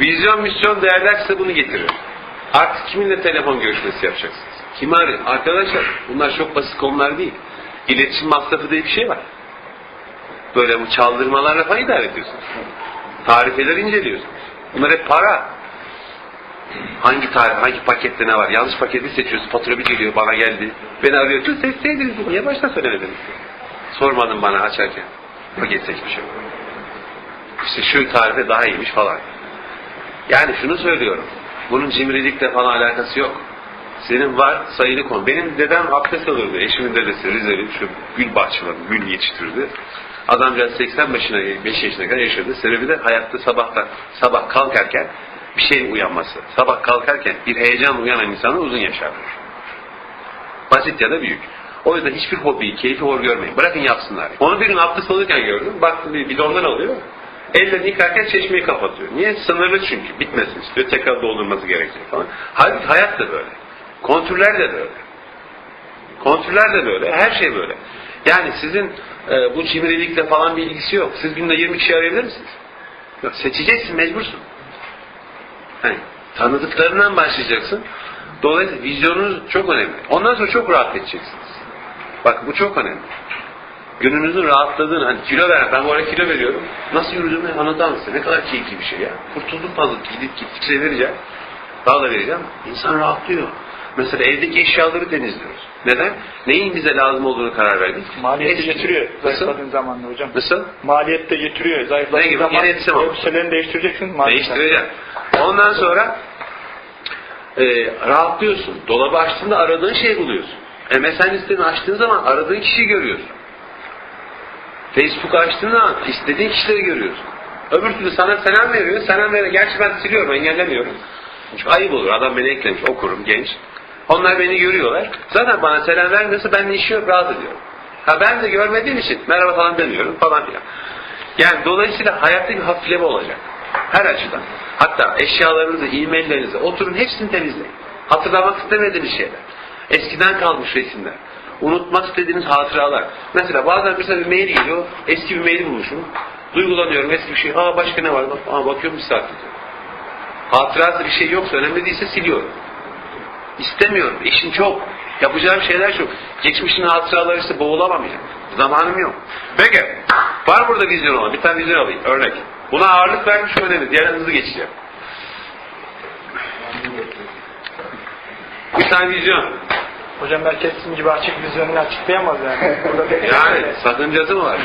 Vizyon, misyon, değerler size bunu getirir. Artık kiminle telefon görüşmesi yapacaksınız? Kimi arayın? Arkadaşlar bunlar çok basit konular değil. İletişim masrafı diye bir şey var. Böyle bu çaldırmalarla falan idare ediyorsunuz. Tarifeleri inceliyorsunuz. Bunlar hep para. Hangi tarih, hangi pakette ne var? Yanlış paketi seçiyorsun. Fatura bir geliyor bana geldi. Beni arıyorsun. Seçseydiniz niye başta söylemediniz? Sormadın bana açarken. Paket seçmişim. İşte şu tarife daha iyiymiş falan. Yani şunu söylüyorum. Bunun cimrilikle falan alakası yok. Senin var sayılı konu. Benim dedem abdest alırdı. Eşimin dedesi Rizeli. Şu gül bahçıları, gül yetiştirirdi. Adamcağız 80 başına, 5 yaşına kadar yaşadı. Sebebi de hayatta sabahta, sabah kalkarken bir şeyin uyanması. Sabah kalkarken bir heyecan uyanan insanı uzun yaşardır. Basit ya da büyük. O yüzden hiçbir hobiyi, keyfi hor görmeyin. Bırakın yapsınlar. Onu bir gün abdest alırken gördüm. Baktım bir bidondan alıyor. Ellerini yıkarken çeşmeyi kapatıyor. Niye? Sınırlı çünkü. Bitmesin istiyor. Tekrar doldurması gerekiyor falan. Halbuki hayat da böyle. Kontroller de böyle. Kontroller de böyle. Her şey böyle. Yani sizin e, bu cimrilikle falan bir ilgisi yok. Siz günde 20 kişi arayabilir misiniz? Yok. Seçeceksin, mecbursun. Hani tanıdıklarından başlayacaksın. Dolayısıyla vizyonunuz çok önemli. Ondan sonra çok rahat edeceksiniz. Bak bu çok önemli. Gününüzün rahatladığını, hani kilo ver, ben bu ara kilo veriyorum. Nasıl yürüdüğümü anlatar mısın? Ne kadar keyifli bir şey ya. Kurtuldum fazla, gidip gittikçe vereceğim. Daha da vereceğim. İnsan rahatlıyor. Mesela evdeki eşyaları temizliyoruz. Neden? Neyin bize lazım olduğunu karar verdik. Maliyeti Eski. getiriyor zayıfladığın zamanla hocam. Nasıl? Maliyet de getiriyor. Ne Zayıfladığın gibi? zaman Yine yetişem ama. elbiselerini değiştireceksin. maliyet. Değiştireceğim. Ondan sonra e, rahatlıyorsun. Dolabı açtığında aradığın şeyi buluyorsun. MSN listeni açtığın zaman aradığın kişiyi görüyorsun. Facebook açtığın zaman istediğin kişileri görüyorsun. Öbür türlü sana selam veriyor. Selam veriyor. Gerçi ben siliyorum, engellemiyorum. Çünkü ayıp olur. Adam beni eklemiş, okurum, genç. Onlar beni görüyorlar. Zaten bana selam vermiyorsa benimle işi yok, rahat ediyorum. Ha ben de görmediğim için merhaba falan demiyorum falan filan. Yani dolayısıyla hayatta bir hafifleme olacak. Her açıdan. Hatta eşyalarınızı, e-maillerinizi oturun hepsini temizleyin. Hatırlamak istemediğiniz şeyler. Eskiden kalmış resimler. Unutmak istediğiniz hatıralar. Mesela bazen mesela bir mail geliyor. Eski bir mail bulmuşum. Duygulanıyorum eski bir şey. Aa başka ne var? Aa bakıyorum bir saat. Hatırası bir şey yoksa önemli değilse siliyorum. İstemiyorum. İşim çok. Yapacağım şeyler çok. Geçmişin hatıraları işte boğulamam yani. Zamanım yok. Peki. Var burada vizyon olan. Bir tane vizyon alayım. Örnek. Buna ağırlık vermiş önemli. Diğer geçeceğim. Bir tane vizyon. Hocam herkes sizin gibi açık vizyonunu açıklayamaz yani. Burada pek Yani sakıncası mı var?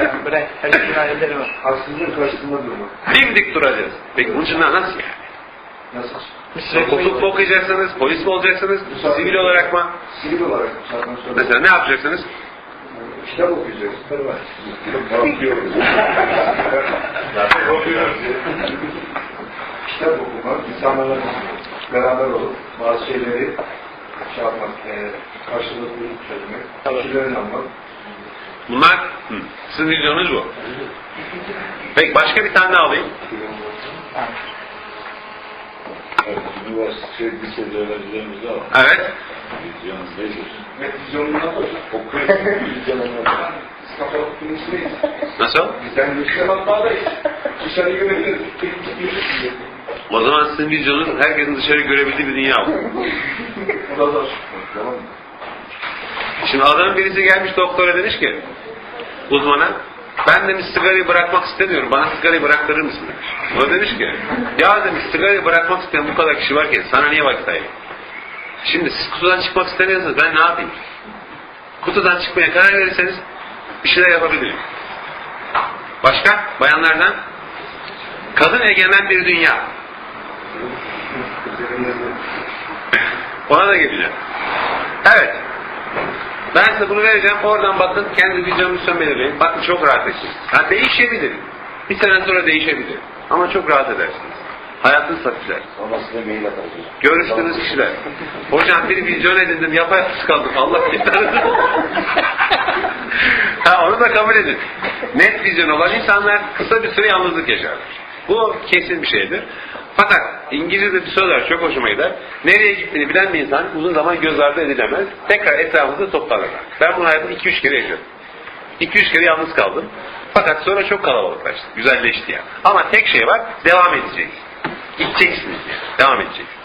yani bırak. Herkesin hayalleri var. Haksızlığın karşısında durmak. Dimdik duracağız. Peki bunun için nasıl yani? Nasıl? Hukuk mu okuyacaksınız? Polis mi olacaksınız? Sivil olarak mı? Sivil olarak Mesela ne yapacaksınız? kitap okuyacağız. Tabii var. Okuyoruz. Kitap okumak, insanlarla beraber olup bazı şeyleri şey yapmak, e, karşılıklı çözmek, kişilerin almak. Bunlar hı, sizin vizyonunuz bu. Peki başka bir tane daha alayım. Üniversite lise öğrencilerimiz de var. Evet. Vizyon nedir? Net vizyonunu yapacağız. Okuyorsun, vizyonunu Biz kapalı kılmışsınız. Nasıl? Bizden güçlü matbaadayız. Dışarı görebiliriz. O zaman sizin vizyonunuz herkesin dışarı görebildiği bir dünya bu. Şimdi adamın birisi gelmiş doktora demiş ki uzmana ben demiş sigarayı bırakmak istemiyorum. Bana sigarayı bıraktırır mısın demiş. O demiş ki ya demiş sigarayı bırakmak isteyen bu kadar kişi varken sana niye vakit ayırayım? Şimdi siz kutudan çıkmak istemiyorsanız ben ne yapayım? Kutudan çıkmaya karar verirseniz bir şeyler yapabilirim. Başka? Bayanlardan? Kadın egemen bir dünya. Ona da geleceğim. Evet. Ben size bunu vereceğim. Oradan bakın kendi misyon belirleyin. Bakın çok rahat edersiniz. Ha, değişebilir. Bir sene sonra değişebilir. Ama çok rahat edersiniz. Hayatınız atacağız. Görüştüğünüz kişiler. Hocam bir vizyon edindim. Yapayalnız kaldık. Allah belanı. ha, onu da kabul edin. Net vizyon olan insanlar kısa bir süre yalnızlık yaşarlar. Bu kesin bir şeydir. Fakat İngilizce'de bir söz var çok hoşuma gider. Nereye gittiğini bilen bir insan uzun zaman göz ardı edilemez. Tekrar etrafınızda toplanırlar. Ben bunu hayatımda 2-3 kere yaşadım. 2-3 kere yalnız kaldım. Fakat sonra çok kalabalıklaştı. Güzelleşti yani. Ama tek şey var, devam edeceğiz. Gideceksiniz yani. Devam edeceksiniz.